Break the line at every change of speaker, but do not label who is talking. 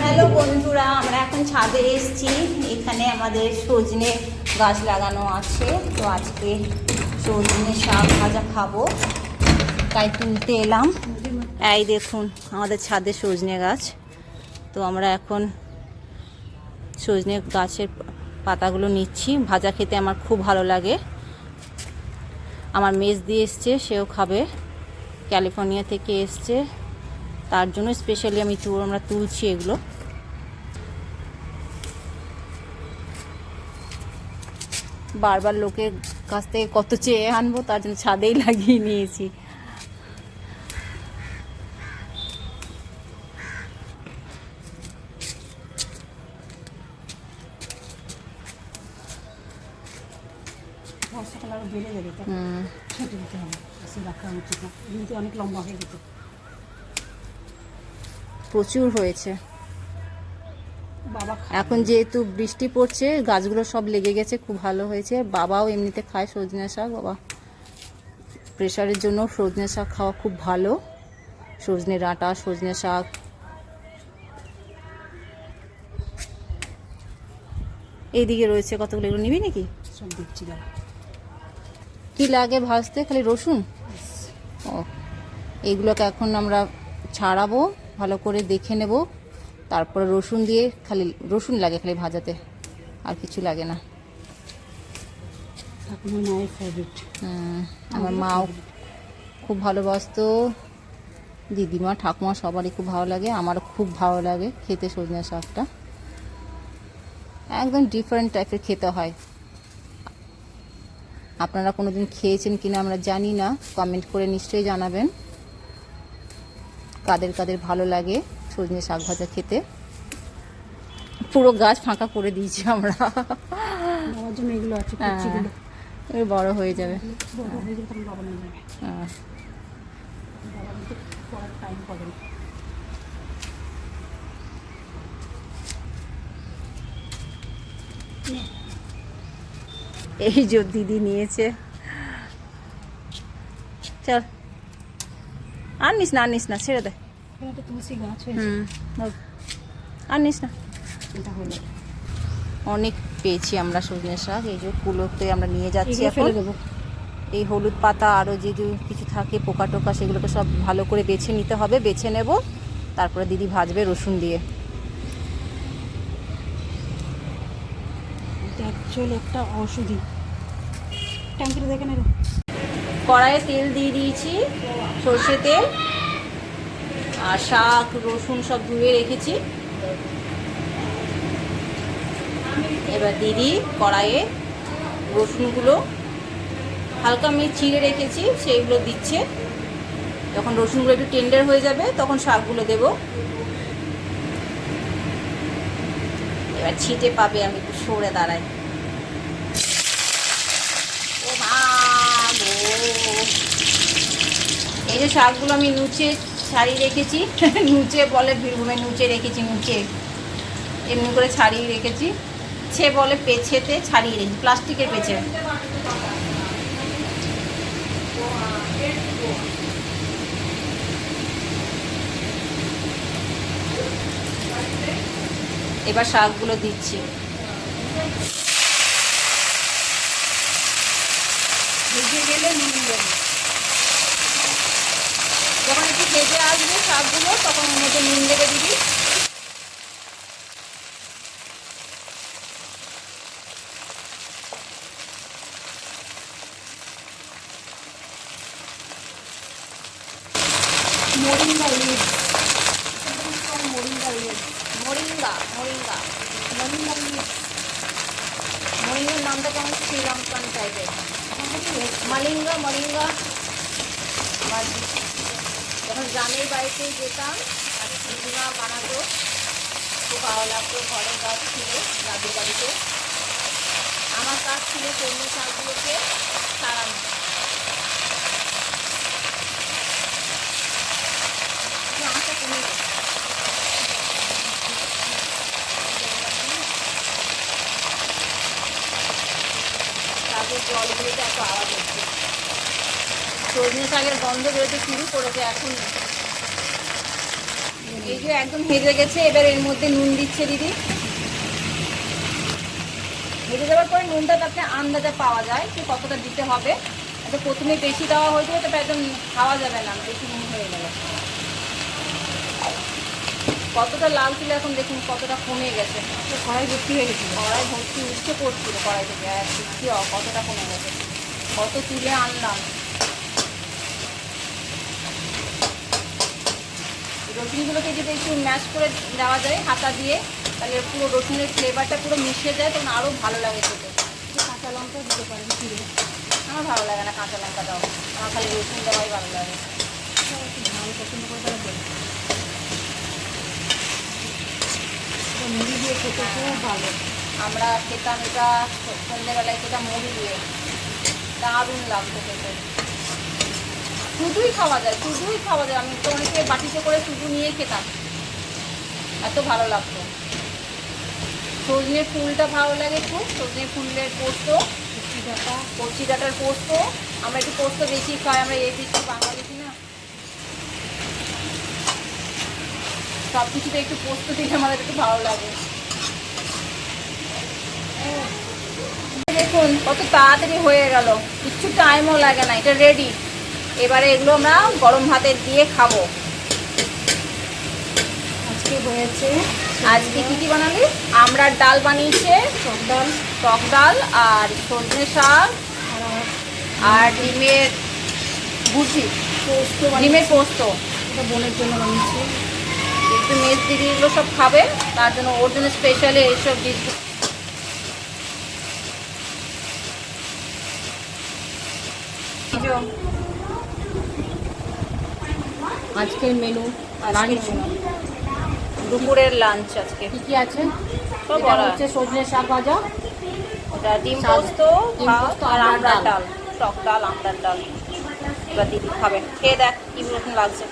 Hello বন্ধুরা, আমরা এখন ছাদে এসেছি। এখানে আমাদের সজনে গাছ লাগানো আছে। তো আজকে সজনে শাক ভাজা খাব। তাই তুলতে এলাম। এই দেখুন, আমাদের ছাদে সজনে গাছ। তো আমরা এখন সজনে গাছের পাতাগুলো নিচ্ছি। ভাজা খেতে আমার খুব ভালো লাগে। আমার মেজ দিয়ে এসছে, সেও খাবে। ক্যালিফোর্নিয়া থেকে এসছে। তার জন্য স্পেশালি আমি তুল আমরা তুলছি এগুলো। বারবার লোকের কাছ থেকে কত চেয়ে আনব তার জন্য ছাদেই লাগিয়ে নিয়েছি।
বর্ষাকাল আরও বেড়ে যাবে ছেটে দিতে হবে। রাখা উচিত না। এমনিতে অনেক লম্বা হয়ে যেত
প্রচুর হয়েছে।
বাবা
এখন যেহেতু বৃষ্টি পড়ছে গাছগুলো সব লেগে গেছে খুব ভালো হয়েছে। বাবাও এমনিতে খায় সজনে শাক বাবা। প্রেশারের জন্য সজনে শাক খাওয়া খুব ভালো। সজনে ডাঁটা সজনে শাক। এইদিকে রয়েছে কতগুলো এগুলো নিবি নাকি?
সব দিচ্ছি
কি লাগে ভাজতে? খালি রসুন? ও এইগুলোকে এখন আমরা ছাড়াবো। ভালো করে দেখে নেব। তারপরে রসুন দিয়ে খালি রসুন লাগে খালি ভাজাতে আর কিছু লাগে না।
ঠাকুমার মায়ের ফেভারিট
আমার মাও খুব ভালোবাসতো। দিদিমা ঠাকুমা সবারই খুব ভালো লাগে আমারও খুব ভালো লাগে খেতে সজনে শাকটা। একদম ডিফারেন্ট টাইপের খেতে হয়। আপনারা কোনোদিন খেয়েছেন কিনা আমরা জানি না কমেন্ট করে নিশ্চয়ই জানাবেন। কাদের কাদের ভালো লাগে সজনে শাক ভাজা খেতে। পুরো গাছ ফাঁকা করে দিয়েছি আমরা।
এগুলো আছে
হ্যাঁ। বড় হয়ে যাবে।
হয়ে।
এই যে দিদি নিয়েছে। চল। আর নিস না আর নিস না ছেড়ে দে। হুম আর নিস না। অনেক পেয়েছি আমরা সজনে শাক এই যে কুলোতে আমরা নিয়ে যাচ্ছি এখন। এই হলুদ পাতা আরও যে যে কিছু থাকে পোকা টোকা সেগুলোকে সব ভালো করে বেছে নিতে হবে বেছে নেব। তারপরে দিদি ভাজবে রসুন দিয়ে।
একটা ট্যাঙ্কিটা দেখে নেবে
কড়াইয়ে তেল দিয়ে দিয়েছি, সর্ষে তেল আর শাক, রসুন সব ধুয়ে রেখেছি। এবার দিদি কড়াইয়ে রসুনগুলো। হালকা আমি চিড়ে রেখেছি, সেইগুলো দিচ্ছে। যখন রসুনগুলো একটু টেন্ডার হয়ে যাবে, তখন শাকগুলো দেব। এবার ছিটে পাবে আমি, একটু সরে দাঁড়াই। ও মা। এই যে শাকগুলো আমি নুচে ছাড়িয়ে রেখেছি। নুচে বলে বীরভূমে নুচে রেখেছি, নুচে। এমনি করে ছাড়িয়ে রেখেছি। ছে বলে পেছেতে ছাড়িয়ে রেখেছি, প্লাস্টিকের পেছে। এবার শাকগুলো দিচ্ছি ভেজে গেলে নুন দেবো যখন একটু আসবে শাকগুলো তখন ওর মধ্যে নুন দেবে দিবি।
Moringa leave
moringa moringa moringa
moringa leave
মরিঙ্গার নামটা কেমন শ্রীলঙ্কান টাইপের মালিঙ্গা মরিঙ্গা। যখন গ্রামের বাড়িতে যেতাম, আর দিদিমা বানাতো। খুব ভালো লাগতো, ঘরের গাছ ছিল দাদুর বাড়িতে। আমার কাজ ছিল সৈন্য শাকগুলোকে সারানো আঁচটা কমে গেছে এত আওয়াজ হচ্ছে। সজনে শাকের গন্ধ বেরোতে শুরু করেছে এখন। এই যে একদম হেজে গেছে এবার এর মধ্যে নুন দিচ্ছে দিদি। হেজে যাওয়ার পরে নুনটা তাতে আন্দাজে পাওয়া যায় যে কতটা দিতে হবে। তো প্রথমে বেশি দেওয়া হয়ে যাবে তবে একদম খাওয়া যাবে না বেশি নুন হয়ে গেলে। কতটা লাল ছিল এখন দেখুন কতটা কমে গেছে।
কড়াই ভর্তি হয়ে গেছিল।
কড়াই ভর্তি উঠতে পড়ছিল কড়াই থেকে আর কতটা কমে গেছে। কত তুলে আনলাম। রসুনগুলোকে যদি একটু ম্যাশ করে দেওয়া যায়, হাতা দিয়ে, তাহলে পুরো রসুনের ফ্লেভারটা পুরো মিশে যায়, তখন আরও ভালো লাগে খেতে।
কাঁচা লঙ্কা দিতে পারেন ফিরে
আমার ভালো লাগে না কাঁচা লঙ্কা দাও আমার খালি রসুন দেওয়াই ভালো লাগে।
পছন্দ করে মুড়ি দিয়ে খেতে খুব ভালো
আমরা খেতাম এটা সন্ধ্যেবেলায় খেতাম মুড়ি দিয়ে। দারুণ লাগতো খেতে। শুধুই খাওয়া যায়, শুধুই খাওয়া যায়। আমি তো অনেকে বাটিতে করে শুধু নিয়ে খেতাম। এত ভালো লাগতো। সজনে ফুলটা ভালো লাগে খুব। সজনে ফুলের পোস্ত
মিষ্টি ডাটা,
কচি ডাটার পোস্ত। আমরা একটু পোস্ত বেশি খাই, আমরা এই বেশি বাঙালি না সব কিছুতে একটু পোস্ত দিলে আমাদের একটু ভালো লাগে। দেখুন, কত তাড়াতাড়ি হয়ে গেল। কিচ্ছু টাইমও লাগে না, এটা রেডি এবারে এগুলো আমরা গরম ভাতে দিয়ে খাব।
আজকে হয়েছে
আজকে কি কি বানালি? আমরার ডাল বানিয়েছে
টক ডাল।
টক ডাল আর সজনে শাক
আর
ডিমের ভুসি
পোস্ত
ডিমের পোস্ত।
এটা বোনের জন্য বানিয়েছি।
একটু মেজ দিদি এগুলো সব খাবে তার জন্য ওর জন্য স্পেশালি এইসব ডিশ
আজকের মেনু
লাঞ্চ দুপুরের লাঞ্চ আজকে।
কি কি আছে?
সব
এটা হচ্ছে সজনে শাক ভাজা।
ওটা ডিম পোস্ত ভাত আর
আমড়ার।
ডাল। টক ডাল আমড়ার ডাল। এবার দিদি খাবে। খেয়ে দেখ কি রকম লাগছে।